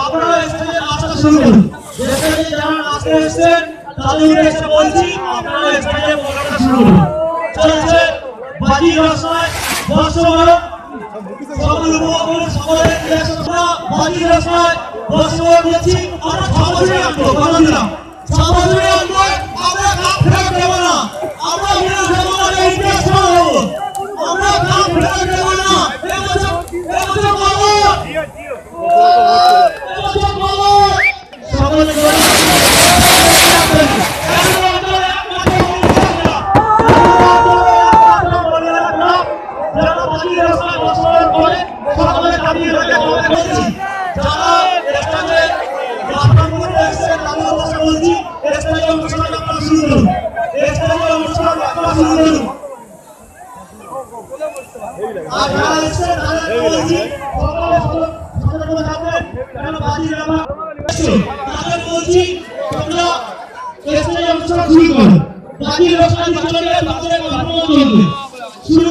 আপনারা স্টেজে নাচটা শুরু করুন যারা নাচতে এসেছেন তাদের উদ্দেশ্যে বলছি আপনারা স্টেজে প্রোগ্রামটা শুরু করুন বাজি রসনায় বর্ষবরণ সকল উপভোগ আমরা বাজি রসনায় বর্ষবরণ করছি আমরা সমাজে আনব কথা দিলাম। সমাজে আনব, আমরা দেবো না এবছর এবছর বলো এবছর বলো সকলে তাদের বলছি তোমরা চেষ্টায় অংশগ্রহণ শুরু করো। বাকি রসনা চলবে তাদের ঘটনা চলবে শুরু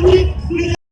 Beli.